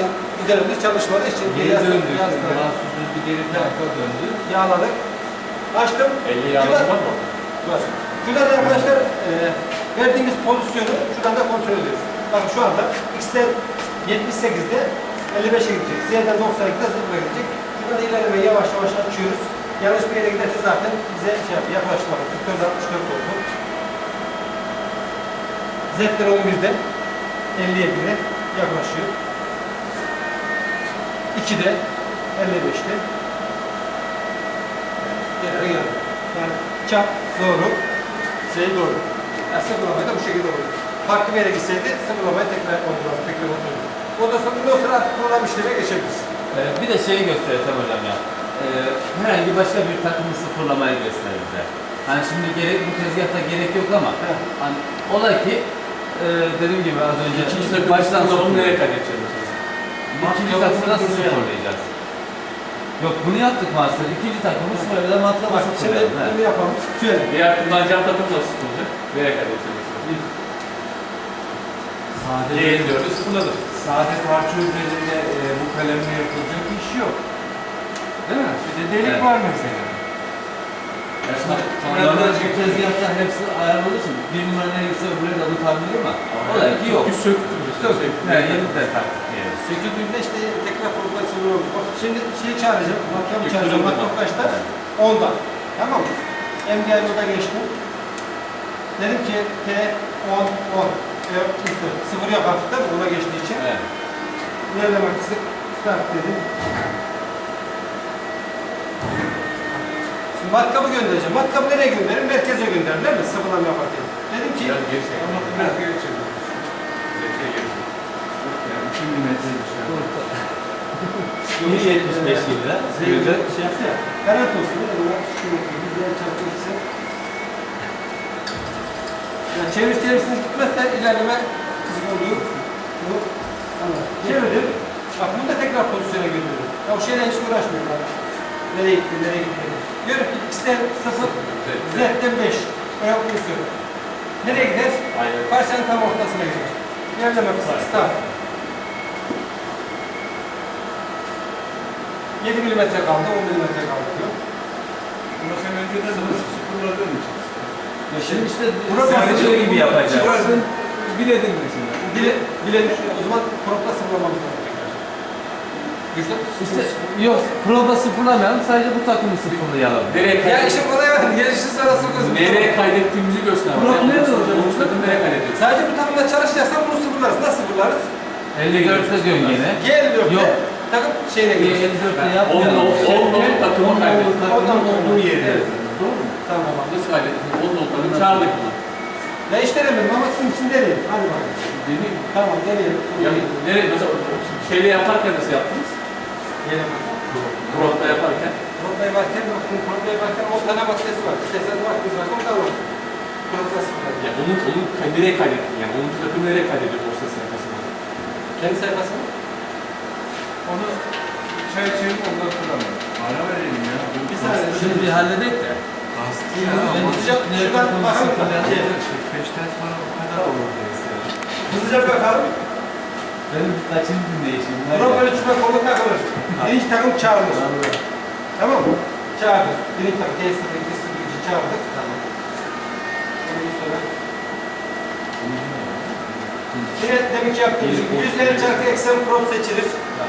için giderimde çalışmadığı için Geri döndü. yazdım. Mahsusuz bir geri tarafa döndü. Yağladık. Açtım. 50 yağlı var mı? Şuradan da arkadaşlar e, verdiğimiz pozisyonu şuradan da kontrol ediyoruz. Bakın şu anda X'ten 78'de 55'e gidecek. Z'den 92'de 0'a gidecek. Şuradan ilerleme yavaş yavaş açıyoruz. Yanlış bir yere giderse zaten bize şey yapıyor. Yaklaştı bakın. 44 64 oldu. Z'den 11'de 57'de yaklaşıyor. 2'de 55'te Genelde yanıyor. Yani çap doğru, şey doğru. Yani sıfırlamayı da bu şekilde olur. Farklı bir yere gitseydi sıfırlamayı tekrar yapmamız lazım. Tekrar oturuyoruz. Ondan sonra bundan sonra artık program işlemeye geçebiliriz. Ee, bir de şeyi göstereceğim hocam ya. Ee, herhangi başka bir takımı sıfırlamayı göster bize. Hani şimdi gerek bu tezgahta gerek yok ama hani ola ki e, dediğim gibi az önce İkinci baştan baştan sona nereye nasıl sıfırlayacağız? Yok bunu yaptık master. İkinci takımı sıfırlayalım, matkabı Bak şimdi sıfırlayalım. he. bunu yapalım. Şöyle. Diğer kullanacağım takım nasıl olacak? Nereye kaydedeceğiz? Sade Diye diyoruz, sıfırladır. Sade parça üzerinde e, bu kalemle yapılacak iş yok. Değil mi? Bir de delik Evet. var mesela. Normalde bu tezgahta hepsi ayarladığı için bir numara neyse öbürüne de tutabilir ama ola ki yok. Çünkü söktürürüz. Yok. Ne yeni de taktık diyelim. Söküldüğünde işte tekrar sorun olur. Şimdi şeyi çağıracağım. Matkabı çağıracağım. Matkap kaçta? 10'da. Tamam mı? MDI moda geçtim. Dedim ki T 10 10. E, üstü. Sıfır yok artık değil mi? Ona geçtiği için. Evet. İlerlemek kısık. Start dedim. Şimdi matkabı göndereceğim. Matkabı nereye gönderirim? Merkeze gönderirim değil mi? Sıfırlama yaparken. Dedim ki biraz geri çekin. Geri çekelim. Yani 2 milimetre dışarı. İyi 75 lira. Şey yaptı ya. Garanti olsun. Bunlar şu güzel çarpı ikisi. Yani çevir çevirsiniz gitmezse ilerleme kısmı oluyor. Bu. Çevirdim. Bak bunu da tekrar pozisyona gönderiyorum. Ya o şeyle hiç uğraşmıyorum. Nereye gitti, nereye gitti. Diyorum ki X'ten 0, Z'den 5. Öyle pozisyon. Nereye gider? Aynen. Parçanın tam ortasına gider. İlerleme kısmı. Start. 7 milimetre kaldı, 10 milimetre kaldı diyor. Ama sen önceden bunu sıfırladığın için. Şimdi işte basınca gibi yapacağız. Çıkardın, biledin mesela. Bile, bile o zaman propla sıfırlamamız lazım. İşte yok proba sıfırlamayalım sadece bu takımı sıfırlayalım. Nereye Ya işin kolay var. Gelişi sırası kızım. Nereye kaydettiğimizi göster. Burak nerede olacak? Takım nereye kaydediyoruz? Sadece bu takımda çalışacaksan bunu sıfırlarız. Nasıl sıfırlarız? 54'te diyorsun gene. Geliyor. Yok. Takım şeyine geliyor. 54'te Ben yapmayalım. on nol- on nol takımı kaybettik. Takımın olduğu yeri. Evet. Doğru mu? Tamam. Nasıl kaydettik? Onun noktalarını çağırdık bunu. Ya hiç denemedim ama sizin için deneyim. Hadi bakalım. Deneyim. Tamam deneyelim. Ya, nereye, mesela şeyle yaparken nasıl yaptınız? Gelin. Robotla yaparken. Proplayı varken, bakın proplayı varken 10 tane maskesi var. İsterseniz 10 tane var. Propla sıfırlayın. Ya onun, onun nereye kaydettin? Yani onun takım nereye kaydediyor borsa sayfasına? Kendi sayfası mı? Onu çay içelim ondan sonra mı? Ara verelim ya. Bir saniye. Şimdi bir halledek de. Bastı ya. Ben Hızlıca- şuradan bakalım. 45'ten sonra bu kadar olur mesela. Hızlıca bir bakalım. Benim kaçıncı dinleyişim? ya. Buna böyle çıkma kolu takılır. Birinci takım çağırılır. Tamam mı? Çağırdık. Birinci takım T0, 2, 0, 2 çağırdık. Tamam. Ondan sonra Yine deminki yaptığımız gibi 150 çarpı eksen prop seçilir.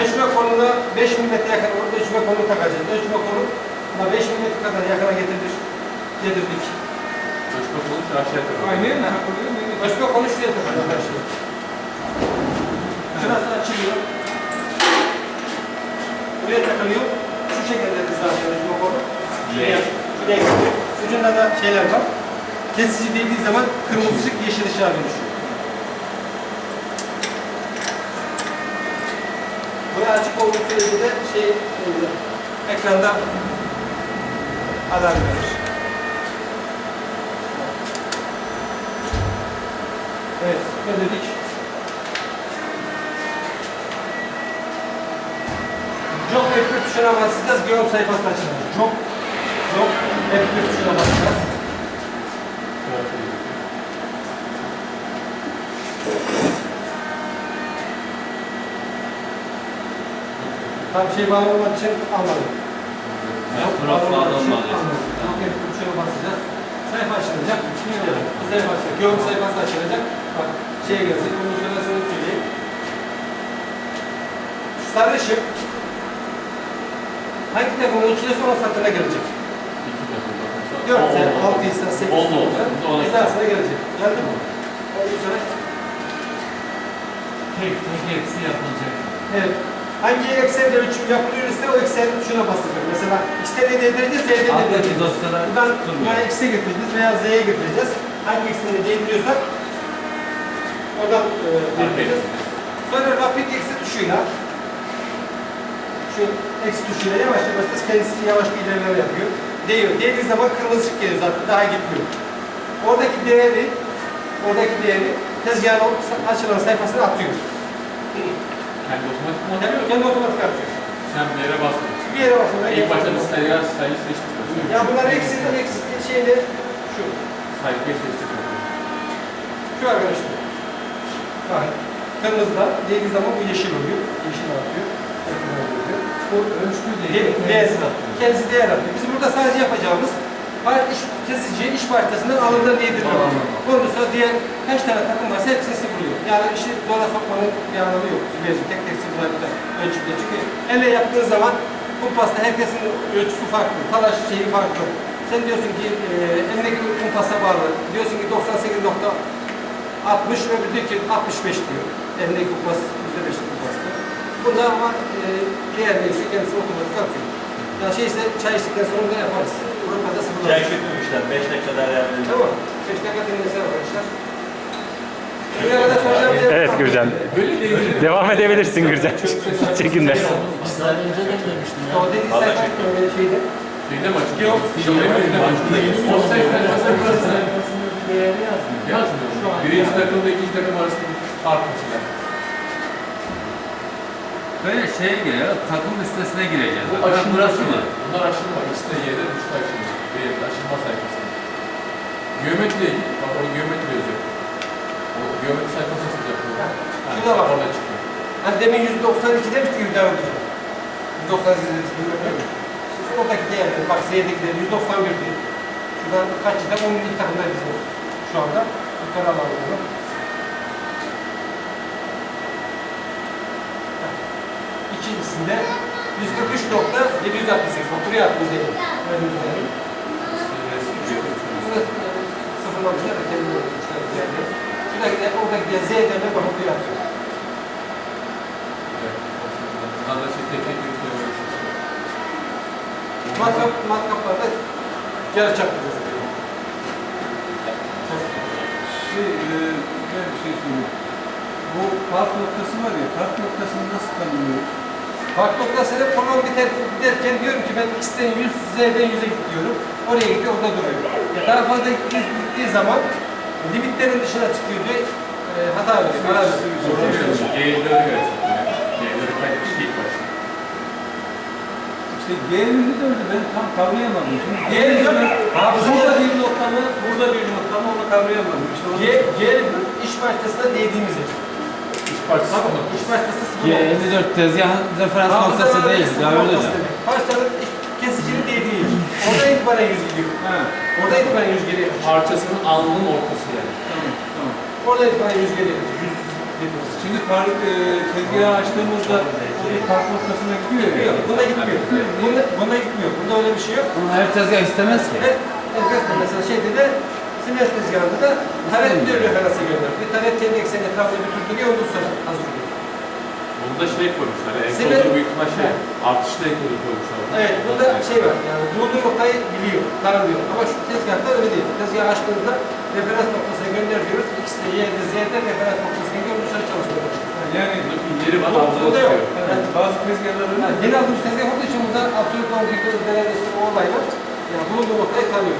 Ölçme koluna 5 mm yakın orada ölçme kolunu takacağız. Ölçme kolu da 5 mm kadar yakına getirilir. Getirdik. Ölçme konuş aşağıya kadar. Aynen? Ölçme kolu şuraya takacağız her şeyi. Şurası açılıyor. Buraya takılıyor. Şu şekilde zaten ölçme kolu. Şuraya, şuraya gidiyor. Ucunda da şeyler var. Kesici değdiği zaman kırmızı ışık yeşil ışığa dönüşüyor. Böyle açık olduğu sürece de şey oluyor. Ekranda alarm verir. Evet, ne dedik? Çok F1 tuşuna basacağız, Geom sayfası açılacak. Çok, çok F1 tuşuna basacağız. Tam şey bağlı olmak için almadım. Yok, profil evet, bu şöyle basacağız. Sayfa açılacak. Bu sayfa açılacak. Yorum sayfası açılacak. Bak şey gelecek. Bunun sonra sana söyleyeyim. Sarı ışık hangi takımın içine sonra satına gelecek? 4 ise, 6 ise, 8 Oldu, oldu. ise, hizasına gelecek. Geldi mi? Ondan sonra Tek tek hepsi yapılacak. Evet. Hangi eksende ölçüm yapılıyorsa o eksen şuna basacak. Mesela X'te ne değdireceğiz, ne Alttaki değdireceğiz. dosyalar Buradan tutulmuyor. veya X'e getireceğiz veya Z'ye getireceğiz. Hangi ekseni değdiriyorsak oradan e. Sonra rapid eksi tuşuyla şu eksi tuşuyla yavaş yavaş da kendisi yavaş bir ilerleme yapıyor. Değiyor. Değdiği zaman kırmızı ışık geliyor zaten. Daha gitmiyor. Oradaki değeri oradaki değeri tezgahın açılan sayfasına atıyor. Kendi otomatik mi Kendi, kendi otomatik atıyor. Sen bir yere basmıyorsun. Bir yere basın. İlk başta bir sayı sayı seçtik. Ya bunlar eksi eksi şeyle şu. Sayfayı seçtik. Şu arkadaşlar. Bak. Kırmızıda dediği zaman bu yeşil oluyor. Yeşil oluyor. Bu Ölçtü de- değil. değersiz atıyor. Kendisi değer atıyor. Bizim burada sadece yapacağımız iş kesici iş parçasından alımdan değdirmek. Ondan sonra diğer kaç tane takım varsa hepsini sıfırlıyor. Yani işi zora sokmanın bir anlamı yok. Zübeyirci tek tek sıfırlayıp da ölçüple. Çünkü elle yaptığın zaman bu pasta herkesin ölçüsü farklı. Talaş şeyi farklı. Sen diyorsun ki e, elindeki kumpasa bağlı. Diyorsun ki 98 nokta 60 öbürü diyor ki 65 diyor. Elindeki kumpas %5'lik kumpasta. Bunda ama e, diğer neyse kendisi otomatik atıyor. Ya şey ise çay içtikten sonra da yaparız. Çay sıfırlarız. kötüymüşler. 5 dakika daha yapıyorlar. Tamam. 5 dakika dinlense arkadaşlar. Evet Gürcan. Devam edebilirsin Gürcan. Çekinme. Sen önce de demiştin O dediği sayfa e, şeyde. Şeyde mi açık? Yok. Şeyde mi açık? O sayfayı Sayfasında bir değeri yazmıyor. yazmıyor. Birinci takımla ikinci takım arasında fark mesela. Böyle şeye giriyor, takım listesine gireceğiz. Bu aşınma burası mı? Bunlar aşınma. İkisi de Y'de, üçü de aşınma. Bir aşınma sayfası. Geometriye git. Bak orada geometri yazıyor. O geometri sayfası yapıyor? Ha, Ha, şurada bak. Orada çıkıyor. Hani demin 192 demiştik gibi devam edeceğim. 198 demiştik. Şimdi oradaki değerler, bak Z'deki değer 191 değil. Şuradan kaç yılda 10 milli takımlar bizim şu anda. Yukarı alalım bunu. Ha. İkincisinde 143.768. Bak buraya at bize. Önümüzde. Bunu sıfırlamışlar da kendi yapmışlar değerleri. Şuradaki de oradaki de Z şey tek tek yürütüyor. Matkap, matkaplarda yarı çaplı Şey, e, bir şey söyleyeyim. Bu park noktası var ya, park noktasını nasıl tanımlıyoruz? Fark noktasıyla program biter, biterken diyorum ki ben X'ten 100, Z'den 100'e gidiyorum. Oraya gidiyor, orada duruyor. Ya daha fazla gittiği, gittiği zaman limitlerin dışına çıkıyor diye e, hata veriyor. Ara veriyor. G4'ü görsün. G4'ü kaydetmiş ilk başta. İşte G'nin de öyle ben tam kavrayamadım. Şimdi hafıza- burada bir nokta mı, burada bir nokta mı onu kavrayamadım. İşte G, G iş parçasına değdiğimiz yer. İş parçası mı? iş parçası sıfır olmaz. G54 tezgahın referans Hafıza noktası değil. Daha öyle. Parçanın iş- kesicinin değdiği yer. Oradan itibaren 100 gidiyor. Ha, Oradan itibaren 100 geriye kaçıyor. Parçasının alnının ortası yani. tamam, tamam. Oradan itibaren 100 geriye kaçıyor. 100 dediğimiz. Şimdi park, e, tezgahı açtığımızda bir park noktasına gidiyor ya. Yok, bunda gitmiyor. Bunda, bunda gitmiyor. Bunda öyle bir şey yok. Ama her tezgah istemez ki. Evet, evet mesela şeyde de Siemens tezgahında da taret diyor referansı gönder. Bir taret kendi ekseni etrafında bir dönüyor ondan sonra hazır oluyor. Bunda şey koymuşlar. Yani Simet- enkodu büyük ihtimal şey. Artışlı enkodu koymuşlar. Evet, bunda şey var yani bulunduğu noktayı biliyor, tanımlıyor. Ama şu tezgahta öyle değil. Tezgahı açtığınızda referans noktasına gönder diyoruz. X de Y'de Z'de referans noktasına gönder, bu sonra çalışmaya başlıyor. Yani yeri var. Bu- alnının bu da yok. evet, bazı tezgahlar öyle. Yani yeni aldığımız tezgah olduğu için burada absolut longitude işte o olay var. Yani bulunduğu noktayı tanıyor.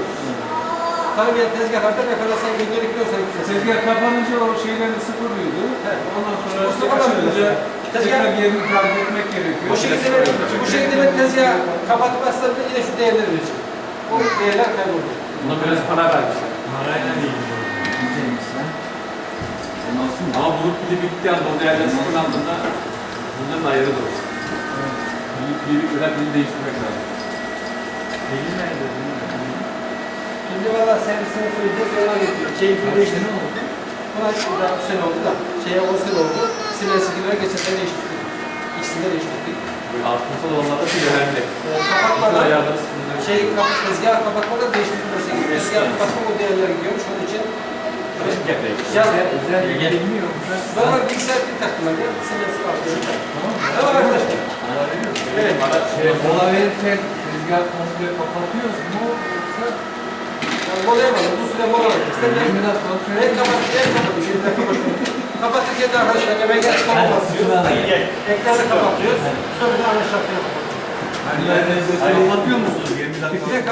Tanımayan tezgahlarda referansa gönderdikten sonra Tezgah kapanınca o şeyleri sıfırlıyordu. Evet. Ondan sonra açılınca tekrar yerini takip etmek gerekiyor. Bu şekilde ben, bu şekilde ben tezgahı kapatmazsam da yine şu değerleri verecek. O değerler kaybolacak. Buna biraz para vermişler. Parayla değil. Sen? Ama bunun pili bittiği anda o değerler sıfırlandığında bunların ayarı da olur. bir, bir önemli değiştirmek lazım. Şimdi valla servisini söyleyeceğiz, yola getiriyor. Şeyi bir değiştirdi. Buna şurada bu sene oldu da, şeye 10 sene oldu. Simensi gibiler geçen sene değiştirdik. İkisini de değiştirdik. Böyle altımsal olanlarda bir önemli. Ee, sıkıntı. şey kapat, tezgah kapatmadan değiştirilmesi gerekiyor. Tezgah kapatmak o değerler gidiyormuş. Onun için yaz, Özel bilmiyor? Valla bilgisayar bir taktılar ya. Simensi kaldı. Tamam arkadaşlar. Evet. Şey, mola verirken tezgah komple kapatıyoruz mu? Yoksa mola yapalım. Uzun süre mola verdik. Sen de 20 dakika Ben kapattık, ben kapattık. De arkadaşlar şuna da gel. Ekranı kapatıyoruz. Sonra ana şarkıya kapatıyoruz. Hani kapatıyor musunuz 20 dakika? Direkt kapat-